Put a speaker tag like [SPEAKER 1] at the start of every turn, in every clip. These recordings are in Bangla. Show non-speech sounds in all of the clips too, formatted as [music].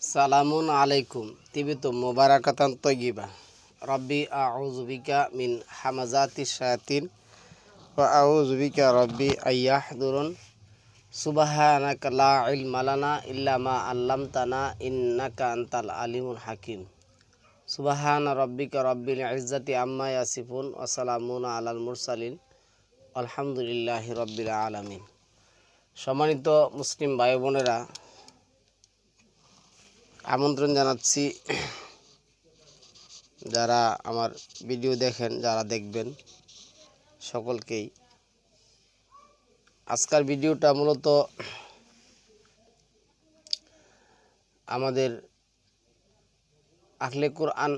[SPEAKER 1] সালামুন আলাইকুম, তিবিত মুবারাকাতান তৈগিবা রব্বি আউজুবিকা মিন হামাজাতি শায়াতিন, ওয়া আউজুবিকা রব্বি আইয়াহদুরুন। সুবহানাকা লা ইলমা লানা ইল্লা মা আল্লামতানা ইন্নাকা আনতাল আলিমুল হাকিম। সুবহান রব্বিকা রব্বিল ইজ্জাতি আম্মা ইয়াসিফুন, ওয়া সালামুন আলাল মুরসালিন। আলহামদুলিল্লাহ রব্বিল আলামিন। সম্মানিত মুসলিম ভাই বোনেরা আমন্ত্রণ জানাচ্ছি যারা আমার ভিডিও দেখেন, যারা দেখবেন, সকলকেই। আজকের ভিডিওটা মূলত আমাদের আখলে কোরআন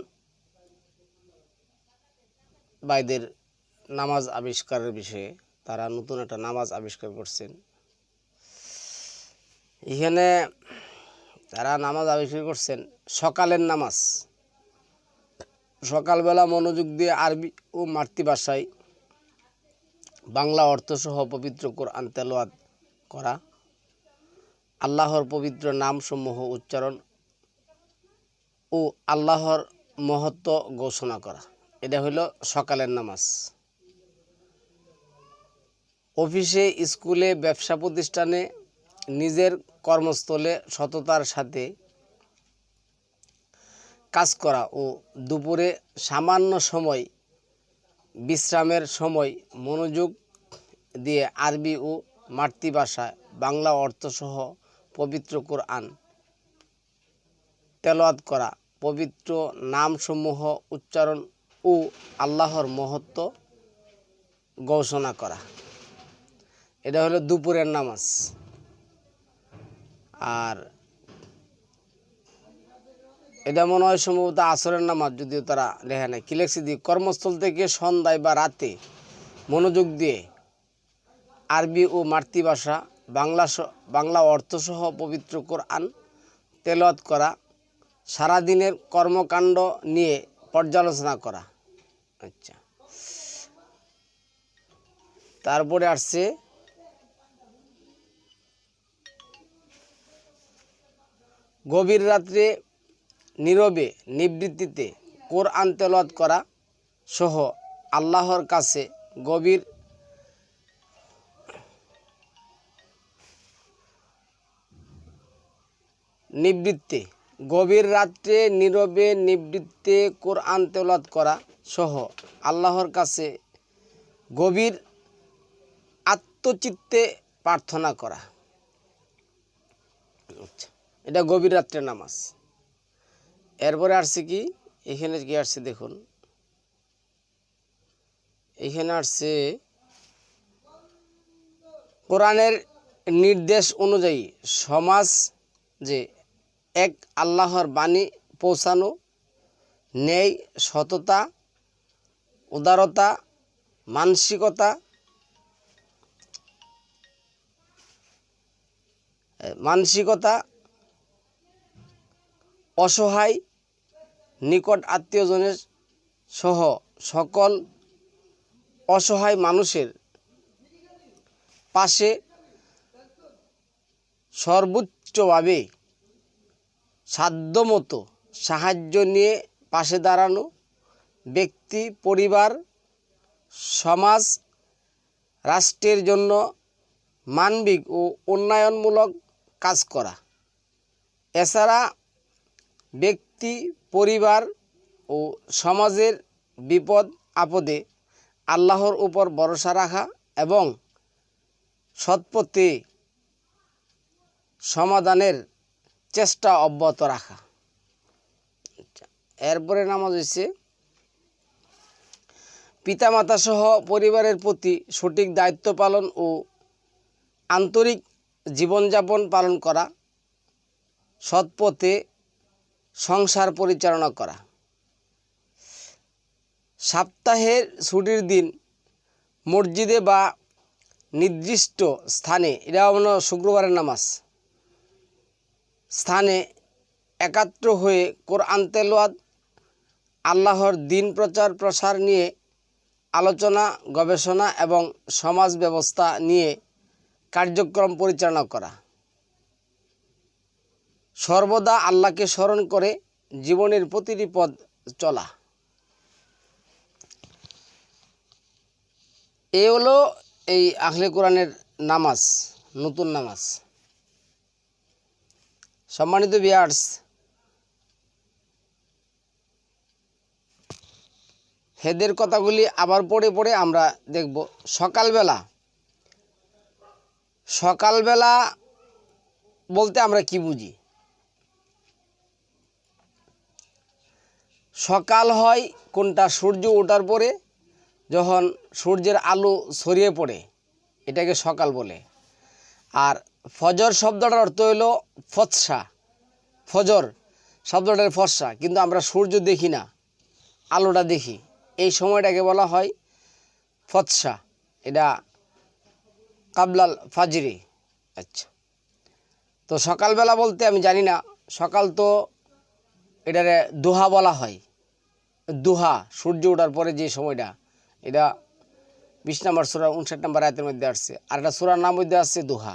[SPEAKER 1] বাইদের নামাজ আবিষ্কারের বিষয়ে, তারা নতুন একটা নামাজ আবিষ্কার করছেন। এখানে তারা নামাজ আবিষ্কার করছেন, সকালের নামাজ। সকালবেলা মনোযোগ দিয়ে আরবি ও মাতৃভাষায় বাংলা অর্থসহ পবিত্র কোরআন তেলোয়াত করা, আল্লাহর পবিত্র নামসমূহ উচ্চারণ ও আল্লাহর মহত্ব ঘোষণা করা। এটা হলো সকালের নামাজ। অফিসে, স্কুলে, ব্যবসা প্রতিষ্ঠানে নিজের কর্মস্থলে সততার সাথে কাজ করা ও দুপুরে সামান্য সময়, বিশ্রামের সময় মনোযোগ দিয়ে আরবি ও মাতৃভাষায় বাংলা অর্থসহ পবিত্র কোরআন তেলাওয়াত করা, পবিত্র নামসমূহ উচ্চারণ ও আল্লাহর মহত্ব ঘোষণা করা। এটা হলো দুপুরের নামাজ। আর এটা মনে হয় সম্ভবত আসরের নামাজ, যদিও তারা লেখা নেয় কি লেখছে দিয়ে? কর্মস্থল থেকে সন্ধ্যায় বা রাতে মনোযোগ দিয়ে আরবি ও মাতৃভাষা বাংলা বাংলা অর্থসহ পবিত্র কোরআন তেলাওয়াত করা, সারাদিনের কর্মকাণ্ড নিয়ে পর্যালোচনা করা। আচ্ছা। তারপরে আসছে গভীর রাত্রে নীরবে নিবৃত্তিতে কোরআন তেলাওয়াত করা সহ আল্লাহর কাছে গভীর নিবৃত্তে, গভীর রাত্রে নীরবে নিবৃত্তে কোরআন তেলাওয়াত করা সহ আল্লাহর কাছে গভীর আত্মচিত্তে প্রার্থনা করা। আচ্ছা। এটা গভীর রাত্রের নামাজ। এরপরে আসছে কি? এখানে কি আসছে দেখুন। এখানে আসছে কোরআনের নির্দেশ অনুযায়ী সমাজ যে এক আল্লাহর বাণী পৌঁছানো, ন্যায়, সততা, উদারতা, মানসিকতা মানসিকতা অসহায়, নিকট আত্মীয়জনের সহ সকল অসহায় মানুষের পাশে সর্বোচ্চভাবে সাধ্যমতো সাহায্য নিয়ে পাশে দাঁড়ানো ব্যক্তি, পরিবার, সমাজ, রাষ্ট্রের জন্য মানবিক ও উন্নয়নমূলক কাজ করা। এছাড়া ব্যক্তি, পরিবার ও সমাজের বিপদ, আপদে আল্লাহর উপর ভরসা রাখা এবং সৎপথে সমাধানের চেষ্টা অব্যাহত রাখা। এরপরে নামাজ হচ্ছে পিতামাতা সহ পরিবারের প্রতি সঠিক দায়িত্ব পালন ও আন্তরিক জীবনযাপন পালন করা। সৎপথে সংসার পরিচালনা করা। সপ্তাহের ছুটির দিন মসজিদে বা নির্দিষ্ট স্থানে এটা হলো শুক্রবারের নামাজ, স্থানে একাত্র হয়ে কোরআন তেলাওয়াত, আল্লাহর দিন প্রচার প্রসার নিয়ে আলোচনা, গবেষণা এবং সমাজ ব্যবস্থা নিয়ে কার্যক্রম পরিচালনা করা। সর্বদা আল্লাহকে স্মরণ করে জীবনের প্রতিটি পথ চলা। এ হলো এই আখলে কোরআনের নামাজ, নতুন নামাজ। সম্মানিত বিয়ার্স হেদের কথাগুলি আবার পড়ে পড়ে আমরা দেখব। সকালবেলা সকালবেলা বলতে আমরা কি বুঝি? সকাল হয় কোনটা সূর্য ওঠার পরে, যখন সূর্যের আলো ছড়িয়ে পড়ে, এটাকে সকাল বলে। আর ফজর শব্দটার অর্থ হলো ফৎসা। ফজর শব্দটার ফর্সা কিন্তু আমরা সূর্য দেখি না, আলোটা দেখি। এই সময়টাকে বলা হয় ফৎসা। এটা কাবলাল ফাজরি। আচ্ছা। তো সকালবেলা বলতে আমি জানি না, সকাল তো এটারে দোহা বলা হয়। দোহা, সূর্য ওঠার পরে যে সময়টা, এটা বিশ নম্বর সুরা, উনষাট নম্বর আয়তের মধ্যে আসছে। আর একটা সুরার নাম মধ্যে আসছে দোহা।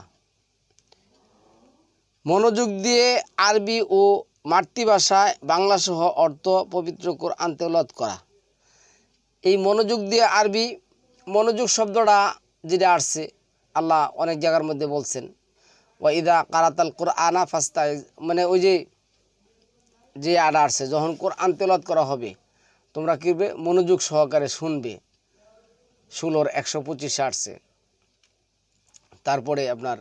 [SPEAKER 1] মনোযোগ দিয়ে আরবি ও মাতৃভাষায় বাংলা সহ অর্থ পবিত্র কোরআন তেলাওয়াত করা। এই মনোযোগ দিয়ে আরবি মনোযোগ শব্দটা যেটা আসছে, আল্লাহ অনেক জায়গার মধ্যে বলছেন, ওয়া ইদা কারাতাল কোরআনা ফাস্তা মানে ওই যে যে আডা আসছে, যখন কোরআন তেলাওয়াত করা হবে তোমরা কী মনোযোগ সহকারে শুনবে? ষোলোর একশো পঁচিশ আসছে। তারপরে আপনার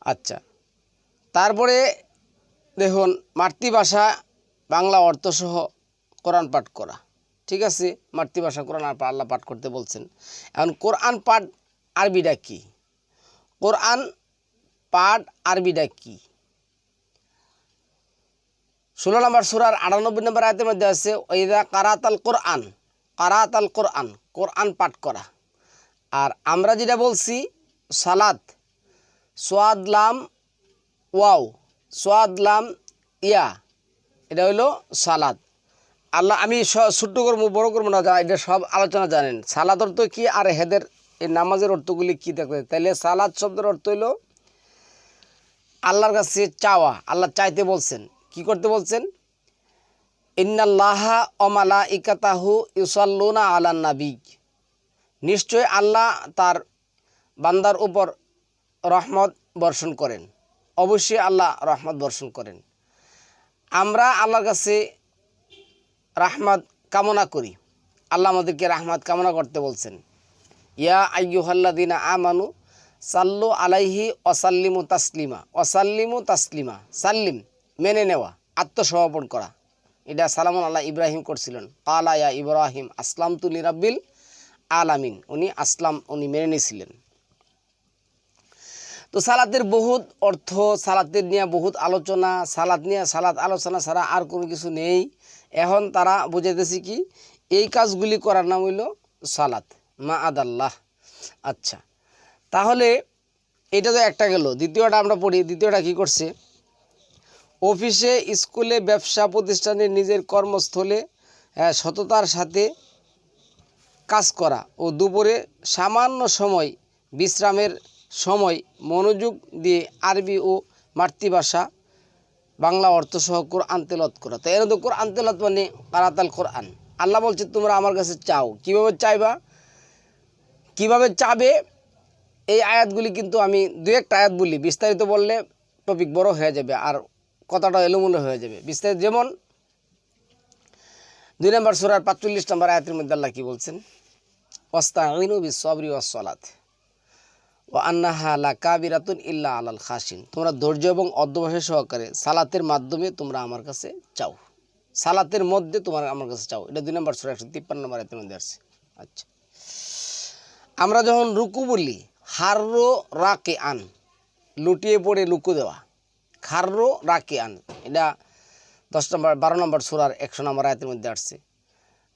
[SPEAKER 1] আচ্ছা। তারপরে দেখুন, মাতৃভাষা, বাংলা অর্থসহ কোরআন পাঠ করা। ঠিক আছে? মাতৃভাষা, কোরআন আর আল্লাহ পাঠ করতে বলছেন। এখন কোরআন পাঠ আরবিটা কী? কোরআন পাঠ আরবিটা কি? ষোলো নম্বর সুরার আটানব্বই নম্বর আয়তের মধ্যে আছে ওইদা কারাতাল কোরআন কারাতাল কোরআন কোরআন পাঠ করা। আর আমরা যেটা বলছি, সালাদ সোয়াদলাম ওয়াও সোয়াদলাম ইয়া, এটা হইল সালাদ। আল্লাহ আমি ছোট্ট করব, বড় করব না এটা সব আলোচনা জানেন। সালাদ অর্থ কী আর হেদের এই নামাজের অর্থগুলি কী দেখতে তাইলে সালাদ শব্দের অর্থ হইল আল্লাহর কাছে চাওয়া, আল্লাহ চাইতে বলছেন। কি করতে বলছেন? ইন্নাল্লাহা অমালা ইকাতাহু ইউসাল্লুনা আলা নাবিক নিশ্চয় আল্লাহ তার বান্দার উপর রহমত বর্ষণ করেন। অবশ্যই আল্লাহ রহমত বর্ষণ করেন। আমরা আল্লাহর কাছে রাহমাত কামনা করি। আল্লাহ আমাদেরকে রাহমাত কামনা করতে বলছেন। ইয়া আইয়ুহাল্লাদিনা আমানু সাল্লু আলাইহি অসাল্লিমু তাসলিমা। অসাল্লিমু তাসলিমা। সাল্লিম। মেনে নেওয়া, আত্মসমর্পণ করা। এটা সালামুন আল্লাহ ইব্রাহিম করছিলেন। কালা ইয়া ইব্রাহিম আসলাম তু নিরাব্বিল আলামিন। উনি আসলাম, উনি মেনে নিয়েছিলেন তো সালাতের বহুত অর্থ, সালাতের নিয়ে বহুত আলোচনা, সালাত নিয়ে সালাত আলোচনা ছাড়া আর কোনো কিছু নেই। এখন তারা বুঝাইতেছি কি, এই কাজগুলি করার নাম হইল সালাত। মা আদাল্লাহ আচ্ছা তাহলে এটা তো একটা গেল। দ্বিতীয়টা আমরা পড়ি, দ্বিতীয়টা কি করছে? অফিসে, স্কুলে, ব্যবসা প্রতিষ্ঠানে নিজের কর্মস্থলে সততার সাথে কাজ করা ও দুপুরে সামান্য সময়, বিশ্রামের সময় মনোযোগ দিয়ে আরবি ও মাতৃভাষা, বাংলা অর্থসহ কোরআন তেলত করা। তো এর তো কোরআন তেলত মানে কারাতাল কোরআন। আল্লাহ বলছে, তোমরা আমার কাছে চাও। কীভাবে চাইবা? কীভাবে চাবে? এই আয়াতগুলি কিন্তু আমি দু একটা আয়াত বলি, বিস্তারিত বললে টপিক বড় হয়ে যাবে। আর কথাটা এলোমেলো হয়ে যাবে। বিস্তারিত যেমন, দুই নম্বর সুরার পাঁচচল্লিশ নম্বর আয়াতের মধ্যে আল্লাহ কি বলছেন? ওস্তাইনু বি সবরি ওয়াসলাত ও আন্নাহা লা কাবিরাতুন ইল্লা আলাল খাসিন তোমরা ধৈর্য এবং অধ্যবসায় সহকারে সালাতের মাধ্যমে তোমরা আমার কাছে চাও। সালাতের মধ্যে তোমার আমার কাছে চাও। এটা দুই নম্বর সুরা, একশো তিপ্পান্ন নম্বর আয়াতের মধ্যে আসছে। আচ্ছা। আমরা যখন রুকু বলি, হার্রো রাকে আন লুটিয়ে পড়ে লুকু দেওয়া খার্রো আন এটা দশ নম্বর, বারো নম্বর সুরার একশো নম্বর আয়াতের মধ্যে আসছে।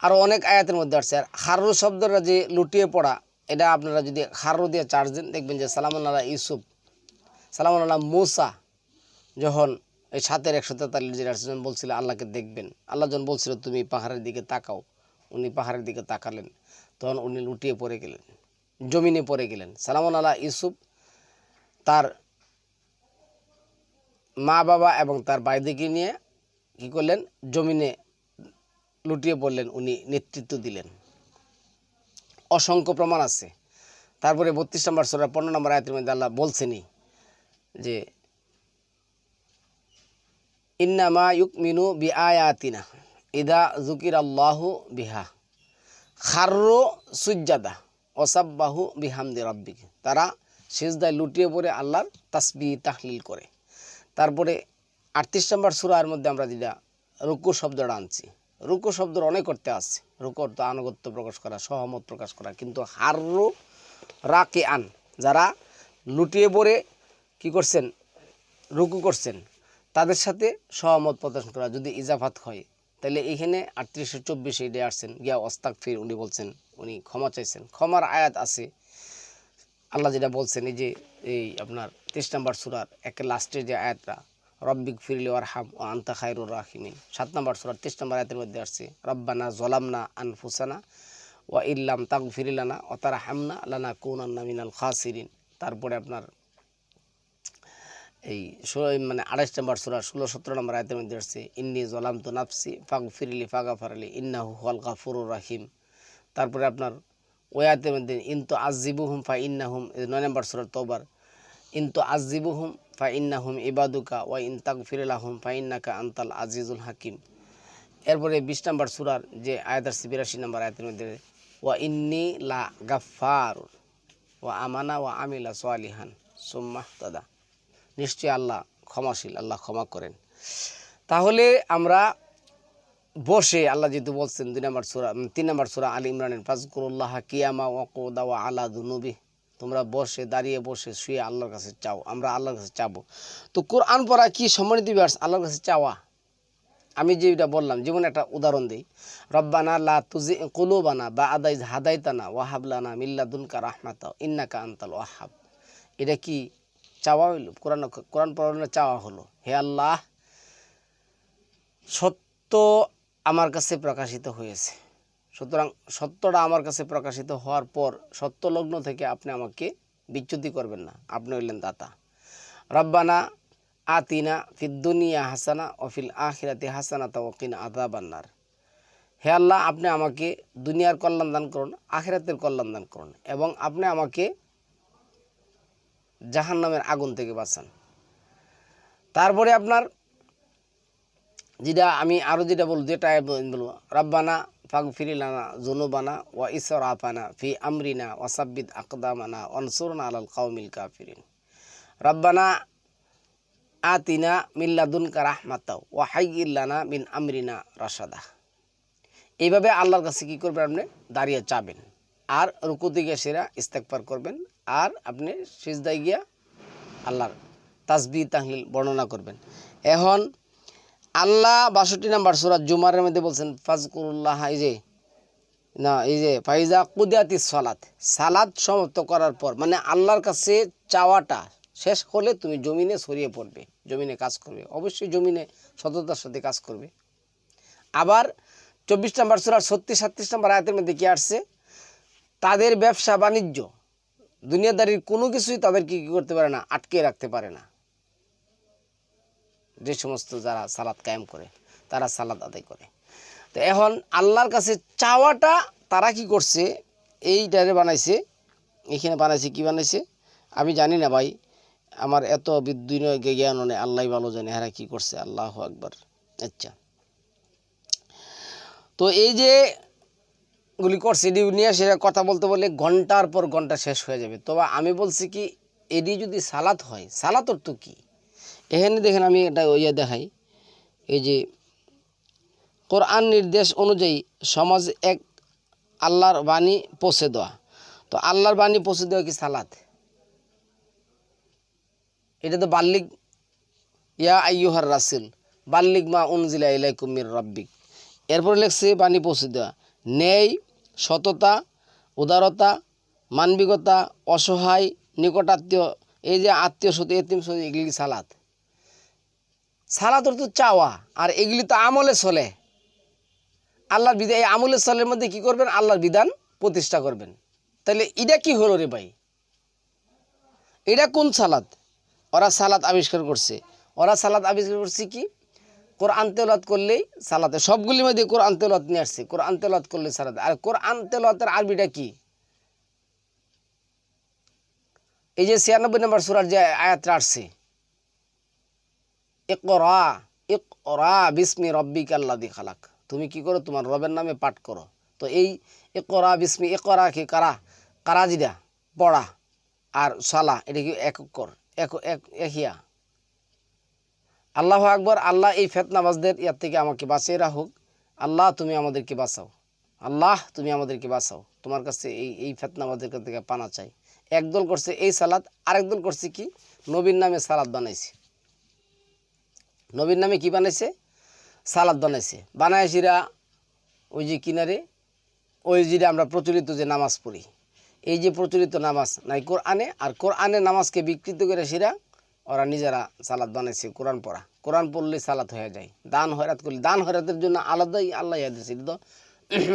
[SPEAKER 1] আরও অনেক আয়াতের মধ্যে আসছে। আর খার্রো শব্দটা যে লুটিয়ে পড়া, এটা আপনারা যদি খার্রো দিয়ে চার্জ দেন, দেখবেন যে সালামুন আল্লাহ ইউসুফ সালামুন আল্লাহ মুসা যখন এই সাতের একশো তেতাল্লিশ যেটা যখন বলছিল, আল্লাহকে দেখবেন। আল্লাহ যখন বলছিল, তুমি পাহাড়ের দিকে তাকাও। উনি পাহাড়ের দিকে তাকালেন। তখন উনি লুটিয়ে পড়ে গেলেন, জমিনে পড়ে গেলেন। সালামুন আল্লাহ ইউসুফ তার মা বাবা এবং তার বাইদিকে নিয়ে কি করলেন? জমিনে লুটিয়ে পড়লেন, উনি নেতৃত্ব দিলেন। অসংখ্য প্রমাণ আছে। তারপরে বত্রিশ নম্বর সোরা, পনেরো নম্বর আয়তের মধ্যে আল্লাহ বলছেনই যে, ইন্নামা ইউকমিনু বি আয়াতিনা ইদা জুকির আল্লাহ বিহা খার্রো সুজ্জাদা অসাব্বাহু বিহামদি রব্বিক। তারা সেজদায় লুটিয়ে পড়ে আল্লাহর তাসবি তাহলিল করে। তারপরে আটত্রিশ নম্বর সুরার মধ্যে আমরা যেটা রুকু শব্দটা আনছি। রুকু শব্দের অনেক অর্থে আছে। রুকু অর্থ আনুগত্য প্রকাশ করা, সহমত প্রকাশ করা। কিন্তু হার্রু, রাকে আন, যারা লুটিয়ে পড়ে কি করছেন? রুকু করছেন। তাদের সাথে সহমত প্রদর্শন করা, যদি ইজাফাত হয়। তাহলে এখানে আটত্রিশশো চব্বিশে এডে আসছেন। গিয়া অস্তাক ফির উনি বলছেন, উনি ক্ষমা চাইছেন। ক্ষমার আয়াত আছে। আল্লাহ যেটা বলছেন, এই যে এই আপনার তেইশ নম্বর সুরার একে লাস্টের যে আয়াতটা, রব্বিক ফিরলি ওয়ার হাম ও আন্তা খায়রুর রাহিমিন সাত নম্বর সুরার তেইশ নম্বর আয়াতের মধ্যে আসছে, রব্বানা জলামনা আনফুসানা ওয়া ইল্লাম তাক ফিরিলানা ও তারা হামনা লানা কৌনান্না মিনাল খাসিরিন তারপরে আপনার এই মানে আড়াইশ নম্বর সুরা ষোলো, সতেরো নম্বর আয়তের মধ্যে আসছে, ইন্নি জলাম তো নাফসি ফাগ ফিরিলি ফাগা ফারালি ইন্নাহু হল গাফুরুর রাহিম তারপরে আপনার ওই আয়তের মধ্যে ইন্তু আজিবু হুম ফা ইন্না হুম নয় নম্বর সুরার তোবার ইন্তু আজিবু হুম ফা ইন্না হুম ইবাদুকা ওয়া ইন তাক ফিরিলা হুম ফা ইন্নাকা আন্তাল আজিজুল হাকিম এরপরে বিশ নম্বর সুরার যে আয়াত আসছে, বিরাশি নম্বর আয়াতের মধ্যে, ওয়া ইন্নি লা গাফার ওয়া আমানা ওয়া আমিলা সোয়ালিহান সুম্মাহ তাদা নিশ্চয়ই আল্লাহ ক্ষমাশীল, আল্লাহ ক্ষমা করেন। তাহলে আমরা বসে আল্লাহ যেহেতু বলছেন দুই নম্বর সুরা তিন নম্বর সুরা আলী ইমরানের ফাজকুরুল্লাহ কিয়ামা ওকোদা ওয়া আলা দুনুবি। তোমরা বসে, দাঁড়িয়ে বসে শুয়ে আল্লাহর কাছে চাও, আমরা আল্লাহর কাছে চাবো। তো কোরআন পড়া কি সম্মানিত বিভার্স আল্লাহর কাছে চাওয়া। আমি যেটা বললাম, যেমন একটা উদাহরণ দিই। রব্বানা লা তুজি কুলুবানা বা আদাই হাদাইতানা ওয়াহাবলানা মিল্লাদুনকা রাহমাতা ইন্নাকা আন্তাল ওয়াহাব। এটা কি চাওয়া হইল? কোরআন কোরআন পড়ানোর চাওয়া হলো। হে আল্লাহ, সত্য আমার কাছে প্রকাশিত হয়েছে। সুতরাং সত্যটা আমার কাছে প্রকাশিত হওয়ার পর সত্য লগ্ন থেকে আপনি আমাকে বিচ্যুতি করবেন না। আপনি হইলেন দাতা। রব্বানা আতিনা ফিদ্দুনিয়া হাসানা অফিল আখিরাতে হাসানা তাওকিনা আদা বান্নার হে আল্লাহ, আপনি আমাকে দুনিয়ার কল্যাণ দান করুন, আখিরাতের কল্যাণ দান করুন এবং আপনি আমাকে জাহান নামের আগুন থেকে বাঁচান। তারপরে আপনার যেটা আমি আরও যেটা বলব যেটা বলব, রাব্বানা ফাগ ফিরিলানা জুনুবানা ওয়া ঈশ্বর আপানা ফি আমরিনা ওয়াসাব্বিদ আকদামানা অনসুরনা আলাল কাউমিল কাফিরিন। রাব্বানা আতিনা মিল্লাদুনকা রাহমাতাও ওয়া হাইয়িল্লানা মিন আমরিনা রাশাদা। এইভাবে আল্লাহর কাছে কী করবেন আপনি? দাঁড়িয়ে চাবেন। আর রুকুতে গিয়ে সেরা ইস্তেকবার করবেন। আর আপনি সিজদায় গিয়া আল্লাহর তাসবি তাহলিল বর্ণনা করবেন। এখন আল্লাহ বাষট্টি নাম্বার সুরাত জুমারের মধ্যে বলছেন, ফাজকুরুল্লাহ এই যে, না, এই যে, ফাইজা কুদিয়াতি সালাত সালাদ সমাপ্ত করার পর মানে আল্লাহর কাছে চাওয়াটা শেষ হলে তুমি জমিনে ছড়িয়ে পড়বে, জমিনে কাজ করবে, অবশ্যই জমিনে সততার সাথে কাজ করবে। আবার চব্বিশ নম্বর সুরার ছত্রিশ, সাতত্রিশ নম্বর আয়াতের মধ্যে কি আসছে? তাদের ব্যবসা বাণিজ্য, দুনিয়াদারির কোনো কিছুই তাদেরকে কী করতে পারে না, আটকে রাখতে পারে না। যে সমস্ত যারা সালাদ কায়েম করে, তারা সালাদ আদায় করে। তো এখন আল্লাহর কাছে চাওয়াটা তারা কি করছে? এই এইটারে বানাইছে। এখানে বানাইছে, কি বানাইছে? আমি জানি না ভাই। আমার এত বিদ্যুৎ জ্ঞান নেই আল্লাহ ভালো জানে, এরা কি করছে? আল্লাহ একবার আচ্ছা। তো এই যে গুলি করছে, এডি নিয়ে সেটা কথা বলতে বললে ঘণ্টার পর ঘণ্টা শেষ হয়ে যাবে। তবে আমি বলছি কি, এডি যদি সালাত হয়, সালাতর তো কি? এখানে দেখেন আমি এটা ইয়ে দেখাই। এই যে কোরআন নির্দেশ অনুযায়ী সমাজ এক আল্লাহর বাণী পৌঁছে দেওয়া। তো আল্লাহর বাণী পৌঁছে দেওয়া কি সালাত? এটা তো বাল্লিক, ইয়া আইয়ুহার রাসিল, বাল্লিক মা উনজিলা ইলাইকুম মির রাব্বিক। এরপরে লেখছে বাণী পৌঁছে দেওয়া। ন্যায়, সততা, উদারতা, মানবিকতা, অসহায়, নিকটাত্মীয়, এই যে আত্মীয় সত্য এতিম সত্য এগুলি সালাত? সালাতর তো চাওয়া, আর এগুলি তো আমলে চলে। আল্লাহর বিধান, এই আমলের চলের মধ্যে কি করবেন? আল্লাহর বিধান প্রতিষ্ঠা করবেন। তাহলে এটা কি হলো রে ভাই? এটা কোন সালাদ? ওরা সালাদ আবিষ্কার করছে। ওরা সালাদ আবিষ্কার করছে কি? কোরআন তেলাত করলেই সালাতে, সবগুলির মধ্যে কোরআন তেলাত নিয়ে আসছে। কোরআন তেলাত করলে সালাতে। আর কোরআন তেলাতের আরবিটা কি? এই যে ছিয়ানব্বই নম্বর সুরার যে আয়াতটা আসছে ইকরা ইকরা বিস্মি রব্বিক আল্লাদি খালাক। তুমি কি করো? তোমার রবের নামে পাঠ করো। তো এই ইকরা বিস্মি, ইকরা কি? কারা? কারা যেটা পড়া। আর সালা, এটা কি এক কর এক এক একিয়া আল্লাহ আকবর, আল্লাহ এই ফেতনাবাজদের ইয়ার থেকে আমাকে বাঁচিয়ে রাখুক। আল্লাহ, তুমি আমাদেরকে বাঁচাও। আল্লাহ, তুমি আমাদেরকে বাঁচাও। তোমার কাছে এই এই ফেতনাবাজদের থেকে পানা চাই। একদল করছে এই সালাদ আরেক দল করছে কি? নবীর নামে সালাদ বানাইছে। নবীর নামে কি বানাইছে? সালাদ বানাইছে। বানায় সিরা ওই যে কিনারে, ওই যেটা আমরা প্রচলিত যে নামাজ পড়ি। এই যে প্রচলিত নামাজ নাই কোরআনে, আর কোরআনে নামাজকে বিকৃত করে সিরা ওরা নিজেরা সালাদ বানাইছে কোরআন পড়া। কোরআন পড়লে সালাদ হয়ে যায়। দান হয়রাত করলে, দান হয়রাতের জন্য আলাদাই আল্লাহ ইয়া দিয়েছে। [clears throat] তো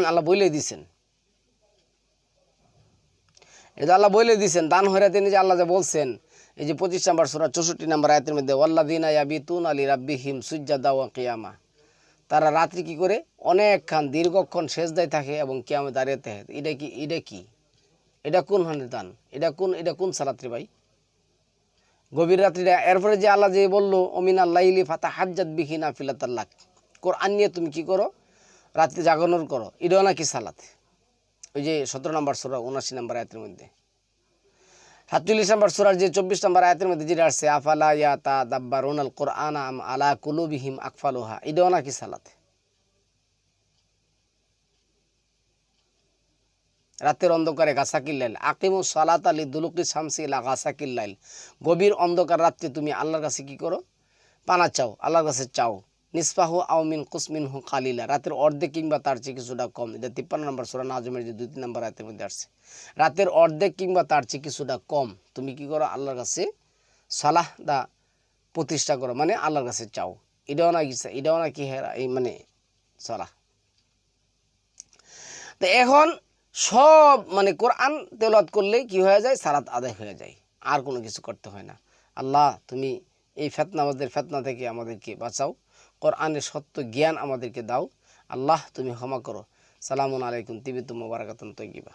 [SPEAKER 1] আল্লাহ বলেই দিছেন। এটা আল্লাহ বলে দিছেন। দান হয়রাতে নিজে আল্লাহ যে বলছেন এই যে পঁচিশ নাম্বার সুরা, চৌষট্টি নাম্বার আয়তের মধ্যে ওয়াল্লাদিনা ইয়াবিতুন আলী রাব্বিহিম সুজ্জাদা ওয়া কিয়ামা। তারা রাত্রি কি করে? অনেকক্ষণ, দীর্ঘক্ষণ শেষদায় থাকে এবং কিয়ামে দাঁড়িয়ে থাকে। এটা কি এটা কি? এটা কোন হানের দান? এটা কোন এটা কোন সালাত্রি ভাই? গভীর রাত্রিটা, এরপরে যে আল্লাহ যে বলল অমিন আল্লাহ ফাতা হাজ্জাত বিহিনা ফিলাতাল্লাক কোরআন নিয়ে তুমি কি করো? রাত্রি জাগরণ করো। এটাও নাকি সালাত। ওই যে সতেরো নম্বর সুরা উনাশি নম্বর আয়াতের মধ্যে। সাতচল্লিশ নম্বর সুরার যে চব্বিশ নম্বর আয়াতের মধ্যে যেটা আসছে, আফালা ইয়া তা দাব্বার ওনাল কোরআন আম আলা কুলুবিহিম আকফালুহা? এটাও নাকি সালাত? রাতের অন্ধকারে গাছা কিল্লাইল আকিমু সালাত আলী দুলুকি শামসি লা গাছা কিল্লাইল গভীর অন্ধকার রাত্রে তুমি আল্লাহর কাছে কি করো? পানা চাও, আল্লাহর কাছে চাও। নিসফাহু আউমিন কুসমিন হু কালিলা। রাতের অর্ধেক কিংবা তার চেয়ে কিছুটা কম। এটা তিপ্পান্ন নম্বর সুরা নাজমের যে দুই তিন নম্বর রাতের মধ্যে আসছে। রাতের অর্ধেক কিংবা তার চেয়ে কিছুটা কম। তুমি কি করো? আল্লাহর কাছে সালাহ দা প্রতিষ্ঠা করো। মানে আল্লাহর কাছে চাও। এটাও নাকি এটাও নাকি হেরা এই মানে সালাহ। তো এখন সব মানে কোরআন তেলাওয়াত করলে কি হয়ে যায়? সালাত আদায় হয়ে যায়। আর কোনো কিছু করতে হয় না। আল্লাহ, তুমি এই ফেতনাবাদের ফেতনা থেকে আমাদেরকে বাঁচাও। কোরআনের সত্য জ্ঞান আমাদেরকে দাও। আল্লাহ তুমি ক্ষমা করো। সালামুন আলাইকুম তিবিতুম মোবারকাতন তৈগিবা